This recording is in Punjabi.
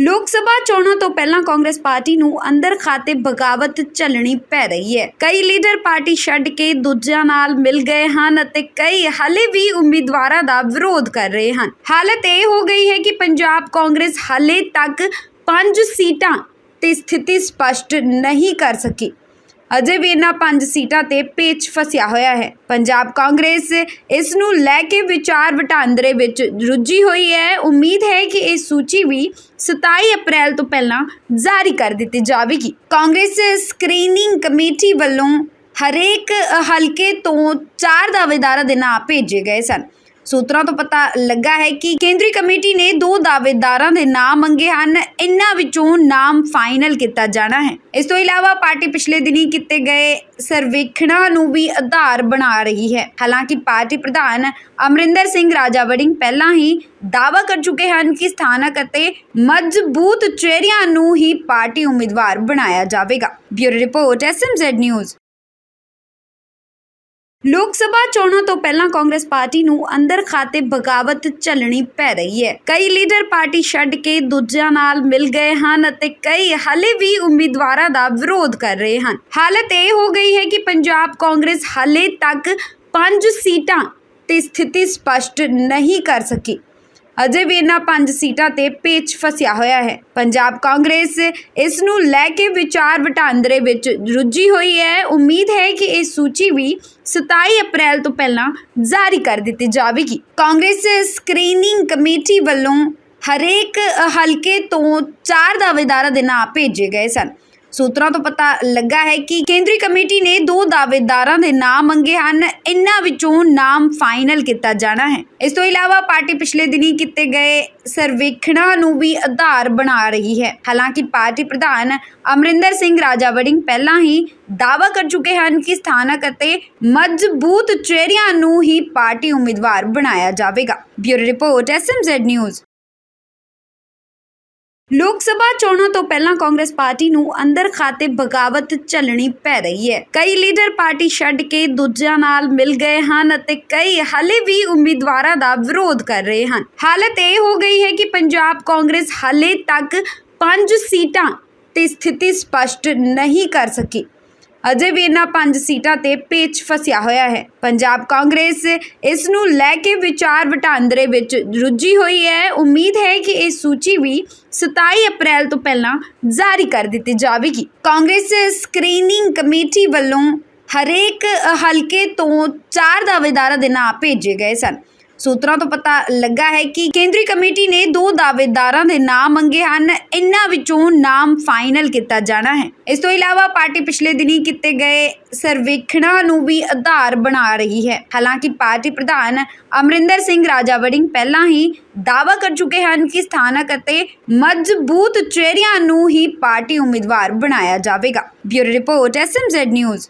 ਲੋਕ ਸਭਾ ਚੋਣਾਂ ਤੋਂ ਪਹਿਲਾਂ ਕਾਂਗਰਸ ਪਾਰਟੀ ਨੂੰ ਅੰਦਰ ਖਾਤੇ ਬਗਾਵਤ ਝੱਲਣੀ ਪੈ ਰਹੀ ਹੈ। ਕਈ ਲੀਡਰ ਪਾਰਟੀ ਛੱਡ ਕੇ ਦੂਜਿਆਂ ਨਾਲ ਮਿਲ ਗਏ ਹਨ ਅਤੇ ਕਈ ਹਾਲੇ ਵੀ ਉਮੀਦਵਾਰਾਂ ਦਾ ਵਿਰੋਧ ਕਰ ਰਹੇ ਹਨ। ਹਾਲਤ ਇਹ ਹੋ ਗਈ ਹੈ ਕਿ ਪੰਜਾਬ ਕਾਂਗਰਸ ਹਾਲੇ ਤੱਕ ਪੰਜ ਸੀਟਾਂ ਤੇ ਸਥਿਤੀ ਸਪਸ਼ਟ ਨਹੀਂ ਕਰ ਸਕੀ। ਅਜੇ ਵੀ ਇਹਨਾਂ ਪੰਜ ਸੀਟਾਂ ਤੇ ਪੇਚ ਫਸਿਆ ਹੋਇਆ ਹੈ। ਪੰਜਾਬ ਕਾਂਗਰਸ ਇਸ ਨੂੰ ਲੈ ਕੇ ਵਿਚਾਰ ਵਟਾਂਦਰੇ ਵਿੱਚ ਰੁੱਝੀ ਹੋਈ ਹੈ। ਉਮੀਦ ਹੈ ਕਿ ਇਹ ਸੂਚੀ ਵੀ 27 ਅਪ੍ਰੈਲ ਤੋਂ ਪਹਿਲਾਂ ਜਾਰੀ ਕਰ ਦਿੱਤੀ ਜਾਵੇਗੀ। ਕਾਂਗਰਸ ਸਕਰੀਨਿੰਗ ਕਮੇਟੀ ਵੱਲੋਂ ਹਰੇਕ ਹਲਕੇ ਤੋਂ ਚਾਰ ਦਾਅਵੇਦਾਰਾਂ ਦੇ ਨਾਂ ਭੇਜੇ ਗਏ ਸਨ। ਸੂਤਰਾਂ ਤੋਂ ਪਤਾ ਲੱਗਾ ਹੈ ਕਿ ਕੇਂਦਰੀ ਕਮੇਟੀ ਨੇ ਦੋ ਦਾਅਵੇਦਾਰਾਂ ਦੇ ਨਾਮ ਮੰਗੇ ਹਨ। ਇਨ੍ਹਾਂ ਵਿੱਚੋਂ ਨਾਮ ਫਾਈਨਲ ਕੀਤਾ ਜਾਣਾ ਹੈ। ਇਸ ਤੋਂ ਇਲਾਵਾ ਪਾਰਟੀ ਪਿਛਲੇ ਦਿਨੀ ਕੀਤੇ ਗਏ ਸਰਵੇਖਣਾਂ ਨੂੰ ਵੀ ਆਧਾਰ ਬਣਾ ਰਹੀ ਹੈ। ਹਾਲਾਂਕਿ ਪਾਰਟੀ ਪ੍ਰਧਾਨ ਅਮਰਿੰਦਰ ਸਿੰਘ ਰਾਜਾ ਵੜਿੰਗ ਪਹਿਲਾਂ ਹੀ ਦਾਅਵਾ ਕਰ ਚੁੱਕੇ ਹਨ ਕਿ ਸਥਾਨਕ ਅਤੇ ਮਜ਼ਬੂਤ ਚਿਹਰਿਆਂ ਨੂੰ ਹੀ ਪਾਰਟੀ ਉਮੀਦਵਾਰ ਬਣਾਇਆ ਜਾਵੇਗਾ। ਬਿਊਰੋ ਰਿਪੋਰਟ ਐਸਐਮਜ਼ੈਡ ਨਿਊਜ਼ ਲੋਕ ਸਭਾ ਚੋਣਾਂ ਤੋਂ ਪਹਿਲਾਂ ਕਾਂਗਰਸ ਪਾਰਟੀ ਨੂੰ ਅੰਦਰ ਖਾਤੇ ਬਗਾਵਤ ਝੱਲਣੀ ਪੈ ਰਹੀ ਹੈ। ਕਈ ਲੀਡਰ ਪਾਰਟੀ ਛੱਡ ਕੇ ਦੂਜਿਆਂ ਨਾਲ ਮਿਲ ਗਏ ਹਨ ਅਤੇ ਕਈ ਹਾਲੇ ਵੀ ਉਮੀਦਵਾਰਾਂ ਦਾ ਵਿਰੋਧ ਕਰ ਰਹੇ ਹਨ। ਹਾਲਤ ਇਹ ਹੋ ਗਈ ਹੈ ਕਿ ਪੰਜਾਬ ਕਾਂਗਰਸ ਹਾਲੇ ਤੱਕ ਪੰਜ ਸੀਟਾਂ ਤੇ ਸਥਿਤੀ ਸਪਸ਼ਟ ਨਹੀਂ ਕਰ ਸਕੀ। ਅਜੇ ਵੀ ਇਹਨਾਂ ਪੰਜ ਸੀਟਾਂ ਤੇ ਪੇਚ ਫਸਿਆ ਹੋਇਆ ਹੈ। ਪੰਜਾਬ ਕਾਂਗਰਸ ਇਸ ਨੂੰ ਲੈ ਕੇ ਵਿਚਾਰ ਵਟਾਂਦਰੇ ਵਿੱਚ ਰੁੱਝੀ ਹੋਈ ਹੈ। ਉਮੀਦ ਹੈ ਕਿ ਇਹ ਸੂਚੀ ਵੀ 27 ਅਪ੍ਰੈਲ ਤੋਂ ਪਹਿਲਾਂ ਜਾਰੀ ਕਰ ਦਿੱਤੀ ਜਾਵੇਗੀ। ਕਾਂਗਰਸ ਸਕਰੀਨਿੰਗ ਕਮੇਟੀ ਵੱਲੋਂ ਹਰੇਕ ਹਲਕੇ ਤੋਂ ਚਾਰ ਦਾਅਵੇਦਾਰਾਂ ਦੇ ਨਾਂ ਭੇਜੇ ਗਏ ਸਨ। ਸੂਤਰਾਂ ਤੋਂ ਪਤਾ ਲੱਗਾ ਹੈ ਕਿ ਕੇਂਦਰੀ ਕਮੇਟੀ ਨੇ ਦੋ ਦਾਅਵੇਦਾਰਾਂ ਦੇ ਨਾਮ ਮੰਗੇ ਹਨ। ਇਨ੍ਹਾਂ ਵਿੱਚੋਂ ਨਾਮ ਫਾਈਨਲ ਕੀਤਾ ਜਾਣਾ ਹੈ। ਇਸ ਤੋਂ ਇਲਾਵਾ ਪਾਰਟੀ ਪਿਛਲੇ ਦਿਨੀ ਕੀਤੇ ਗਏ ਸਰਵੇਖਣਾਂ ਨੂੰ ਵੀ ਆਧਾਰ ਬਣਾ ਰਹੀ ਹੈ। ਹਾਲਾਂਕਿ ਪਾਰਟੀ ਪ੍ਰਧਾਨ ਅਮਰਿੰਦਰ ਸਿੰਘ ਰਾਜਾ ਵੜਿੰਗ ਪਹਿਲਾਂ ਹੀ ਦਾਅਵਾ ਕਰ ਚੁੱਕੇ ਹਨ ਕਿ ਸਥਾਨਕ ਅਤੇ ਮਜ਼ਬੂਤ ਚਿਹਰਿਆਂ ਨੂੰ ਹੀ ਪਾਰਟੀ ਉਮੀਦਵਾਰ ਬਣਾਇਆ ਜਾਵੇਗਾ। ਬਿਊਰੋ ਰਿਪੋਰਟ ਐਸਐਮਜ਼ੈਡ ਨਿਊਜ਼ ਲੋਕ ਸਭਾ ਚੋਣਾਂ ਤੋਂ ਪਹਿਲਾਂ ਕਾਂਗਰਸ ਪਾਰਟੀ ਨੂੰ ਅੰਦਰ ਖਾਤੇ ਬਗਾਵਤ ਝੱਲਣੀ ਪੈ ਰਹੀ ਹੈ। ਕਈ ਲੀਡਰ ਪਾਰਟੀ ਛੱਡ ਕੇ ਦੂਜਿਆਂ ਨਾਲ ਮਿਲ ਗਏ ਹਨ ਅਤੇ ਕਈ ਹਾਲੇ ਵੀ ਉਮੀਦਵਾਰਾਂ ਦਾ ਵਿਰੋਧ ਕਰ ਰਹੇ ਹਨ। ਹਾਲਤ ਇਹ ਹੋ ਗਈ ਹੈ ਕਿ ਪੰਜਾਬ ਕਾਂਗਰਸ ਹਾਲੇ ਤੱਕ ਪੰਜ ਸੀਟਾਂ ਤੇ ਸਥਿਤੀ ਸਪਸ਼ਟ ਨਹੀਂ ਕਰ ਸਕੀ। ਅਜੇ ਵੀ ਇਹਨਾਂ ਪੰਜ ਸੀਟਾਂ ਤੇ ਪੇਚ ਫਸਿਆ ਹੋਇਆ ਹੈ। ਪੰਜਾਬ ਕਾਂਗਰਸ ਇਸ ਨੂੰ ਲੈ ਕੇ ਵਿਚਾਰ ਵਟਾਂਦਰੇ ਵਿੱਚ ਰੁੱਝੀ ਹੋਈ ਹੈ। ਉਮੀਦ ਹੈ ਕਿ ਇਹ ਸੂਚੀ ਵੀ 27 ਅਪ੍ਰੈਲ ਤੋਂ ਪਹਿਲਾਂ ਜਾਰੀ ਕਰ ਦਿੱਤੀ ਜਾਵੇਗੀ। ਕਾਂਗਰਸ ਸਕਰੀਨਿੰਗ ਕਮੇਟੀ ਵੱਲੋਂ ਹਰੇਕ ਹਲਕੇ ਤੋਂ ਚਾਰ ਦਾਅਵੇਦਾਰਾਂ ਦੇ ਨਾਂ ਭੇਜੇ ਗਏ ਸਨ। ਸੂਤਰਾਂ ਤੋਂ ਪਤਾ ਲੱਗਾ ਹੈ ਕਿ ਕੇਂਦਰੀ ਕਮੇਟੀ ਨੇ ਦੋ ਦਾਅਵੇਦਾਰਾਂ ਦੇ ਨਾਮ ਮੰਗੇ ਹਨ। ਇਨ੍ਹਾਂ ਵਿੱਚੋਂ ਨਾਮ ਫਾਈਨਲ ਕੀਤਾ ਜਾਣਾ ਹੈ। ਇਸ ਤੋਂ ਇਲਾਵਾ ਪਾਰਟੀ ਪਿਛਲੇ ਦਿਨੀ ਕੀਤੇ ਗਏ ਸਰਵੇਖਣਾਂ ਨੂੰ ਵੀ ਆਧਾਰ ਬਣਾ ਰਹੀ ਹੈ। ਹਾਲਾਂਕਿ ਪਾਰਟੀ ਪ੍ਰਧਾਨ ਅਮਰਿੰਦਰ ਸਿੰਘ ਰਾਜਾ ਵੜਿੰਗ ਪਹਿਲਾਂ ਹੀ ਦਾਅਵਾ ਕਰ ਚੁੱਕੇ ਹਨ ਕਿ ਸਥਾਨਕ ਅਤੇ ਮਜ਼ਬੂਤ ਚਿਹਰਿਆਂ ਨੂੰ ਹੀ ਪਾਰਟੀ ਉਮੀਦਵਾਰ ਬਣਾਇਆ ਜਾਵੇਗਾ। Bureau report SMZ news